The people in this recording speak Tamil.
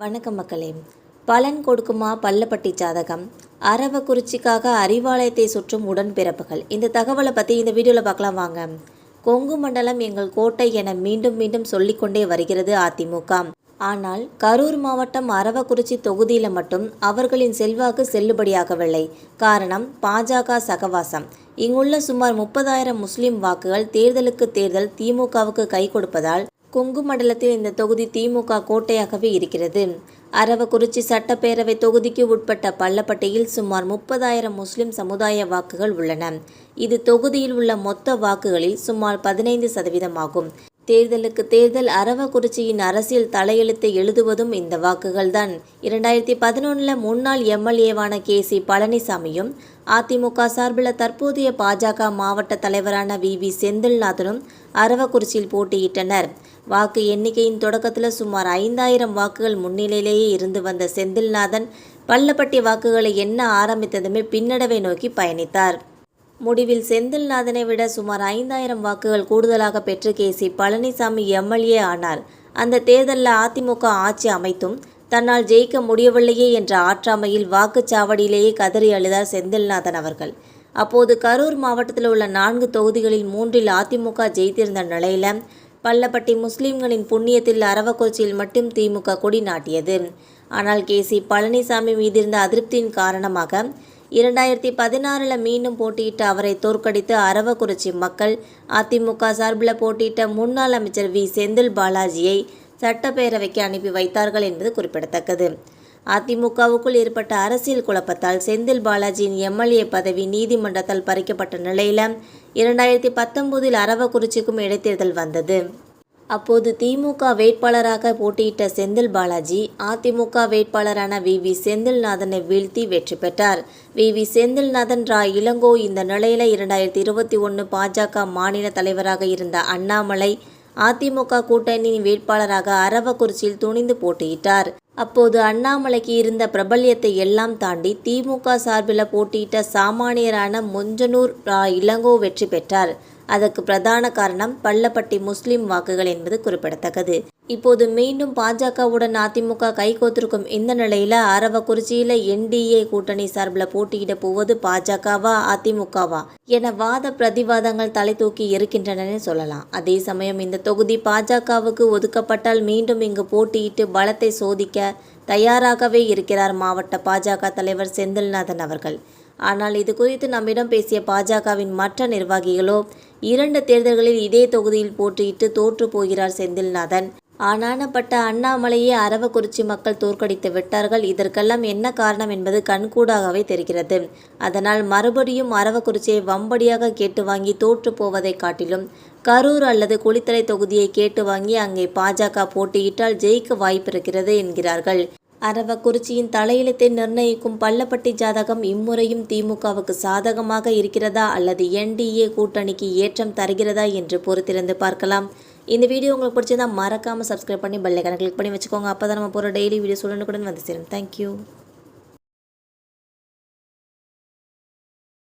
வணக்கம் மக்களே. பலன் கொடுக்குமா பள்ளப்பட்டி ஜாதகம்? அரவக்குறிச்சிக்காக அறிவாலயத்தை சுற்றும் உடன்பிறப்புகள். இந்த தகவலை பற்றி இந்த வீடியோவில் பார்க்கலாம் வாங்க. கொங்கு மண்டலம் எங்கள் கோட்டை என மீண்டும் மீண்டும் சொல்லிக்கொண்டே வருகிறது அதிமுக. ஆனால் கரூர் மாவட்டம் அரவக்குறிச்சி தொகுதியில் மட்டும் அவர்களின் செல்வாக்கு செல்லுபடியாகவில்லை. காரணம் பாஜக சகவாசம். இங்குள்ள சுமார் முப்பதாயிரம் முஸ்லிம் வாக்குகள் தேர்தலுக்கு தேர்தல் திமுகவுக்கு கை கொடுப்பதால் கொங்கு மண்டலத்தில் இந்த தொகுதி திமுக கோட்டையாகவே இருக்கிறது. அரவக்குறிச்சி சட்டப்பேரவை தொகுதிக்கு உட்பட்ட பள்ளப்பட்டியில் சுமார் முப்பதாயிரம் முஸ்லிம் சமுதாய வாக்குகள் உள்ளன. இது தொகுதியில் உள்ள மொத்த வாக்குகளில் சுமார் பதினைந்து சதவீதமாகும். தேர்தலுக்கு தேர்தல் அரவக்குறிச்சியின் அரசியல் தலையெழுத்தை எழுதுவதும் இந்த வாக்குகள்தான். இரண்டாயிரத்தி பதினொன்றில் முன்னாள் எம்எல்ஏவான கே சி பழனிசாமியும் அதிமுக சார்பில் தற்போதைய பாஜக மாவட்ட தலைவரான வி. வி. செந்தில்நாதனும் அரவக்குறிச்சியில் போட்டியிட்டனர். வாக்கு எண்ணிக்கையின் தொடக்கத்தில் சுமார் ஐந்தாயிரம் வாக்குகள் முன்னிலையிலேயே இருந்து வந்த செந்தில்நாதன் பள்ளப்பட்டி வாக்குகளை எண்ண ஆரம்பித்ததுமே பின்னடைவை நோக்கி பயணித்தார். முடிவில் செந்தில்நாதனை விட சுமார் ஐந்தாயிரம் வாக்குகள் கூடுதலாக பெற்று கே சி பழனிசாமி எம்எல்ஏ ஆனார். அந்த தேர்தலில் அதிமுக ஆட்சி அமைத்தும் தன்னால் ஜெயிக்க முடியவில்லையே என்ற ஆற்றாமையில் வாக்குச்சாவடியிலேயே கதறி அழுதார் செந்தில்நாதன் அவர்கள். அப்போது கரூர் மாவட்டத்தில் உள்ள நான்கு தொகுதிகளில் மூன்றில் அதிமுக ஜெயித்திருந்த நிலையில பள்ளப்பட்டி முஸ்லிம்களின் புண்ணியத்தில் அரவக்குறிச்சியில் மட்டும் திமுக கொடி நாட்டியது. ஆனால் கே சி பழனிசாமி மீதிருந்த அதிருப்தியின் காரணமாக இரண்டாயிரத்தி பதினாறில் மீண்டும் போட்டியிட்டு அவரை தோற்கடித்து அரவக்குறிச்சி மக்கள் அதிமுக சார்பில் போட்டியிட்ட முன்னாள் அமைச்சர் வி. செந்தில் பாலாஜியை சட்டப்பேரவைக்கு அனுப்பி வைத்தார்கள் என்பது குறிப்பிடத்தக்கது. அதிமுகவுக்குள் ஏற்பட்ட அரசியல் குழப்பத்தால் செந்தில் பாலாஜியின் எம்எல்ஏ பதவி நீதிமன்றத்தால் பறிக்கப்பட்ட நிலையில் இரண்டாயிரத்தி பத்தொன்பதில் அரவக்குறிச்சிக்கும் இடைத்தேர்தல் வந்தது. அப்போது திமுக வேட்பாளராக போட்டியிட்ட செந்தில் பாலாஜி அதிமுக வேட்பாளரான வி. வி. செந்தில்நாதனை வீழ்த்தி வெற்றி பெற்றார். வி. வி. செந்தில்நாதன் ரா இளங்கோ இந்த நிலையில இரண்டாயிரத்தி இருபத்தி ஒன்று பாஜக மாநில தலைவராக இருந்த அண்ணாமலை அதிமுக கூட்டணியின் வேட்பாளராக அரவக்குறிச்சியில் துணிந்து போட்டியிட்டார். அப்போது அண்ணாமலைக்கு இருந்த பிரபல்யத்தை எல்லாம் தாண்டி திமுக சார்பில் போட்டியிட்ட சாமானியரான முஞ்சனூர் ரா இளங்கோ வெற்றி பெற்றார். அதற்கு பிரதான காரணம் பள்ளப்பட்டி முஸ்லிம் வாக்குகள் என்பது குறிப்பிடத்தக்கது. இப்போது மீண்டும் பாஜகவுடன் அதிமுக கைகோத்திருக்கும் இந்த நிலையில அரவக்குறிச்சியில என்டிஏ கூட்டணி சார்பில் போட்டியிட போவது பாஜகவா அதிமுகவா என வாத பிரதிவாதங்கள் தலை தூக்கி இருக்கின்றன சொல்லலாம். அதே சமயம் இந்த தொகுதி பாஜகவுக்கு ஒதுக்கப்பட்டால் மீண்டும் இங்கு போட்டியிட்டு பலத்தை சோதிக்க தயாராகவே இருக்கிறார் மாவட்ட பாஜக தலைவர் செந்தில்நாதன் அவர்கள். ஆனால் இது குறித்து நம்மிடம் பேசிய பாஜகவின் மற்ற நிர்வாகிகளோ இரண்டு தேர்தல்களில் இதே தொகுதியில் போட்டியிட்டு தோற்று போகிறார் செந்தில்நாதன். ஆனானப்பட்ட அண்ணாமலையே அரவக்குறிச்சி மக்கள் தோற்கடித்து விட்டார்கள். இதற்கெல்லாம் என்ன காரணம் என்பது கண்கூடாகவே தெரிகிறது. அதனால் மறுபடியும் அரவக்குறிச்சியை வம்படியாக கேட்டு வாங்கி தோற்று போவதை காட்டிலும் கரூர் அல்லது குளித்தலை தொகுதியை கேட்டு வாங்கி அங்கே பாஜக போட்டியிட்டால் ஜெயிக்க வாய்ப்பிருக்கிறது என்கிறார்கள். அரவக்குறிச்சியின் தலையெழுத்தை நிர்ணயிக்கும் பள்ளப்பட்டி ஜாதகம் இம்முறையும் திமுகவுக்கு சாதகமாக இருக்கிறதா அல்லது என்டிஏ கூட்டணிக்கு ஏற்றம் தருகிறதா என்று பொறுத்திருந்து பார்க்கலாம். இந்த வீடியோ உங்களுக்கு பிடிச்சிருந்தா மறக்காமல் சப்ஸ்கிரைப் பண்ணி பெல்லைக்கான கிளிக் பண்ணி வச்சுக்கோங்க. அப்போ தான் நம்ம போகிற டெய்லி வீடியோஸ் உடனுக்குடன் வந்து சேரும். தேங்க்யூ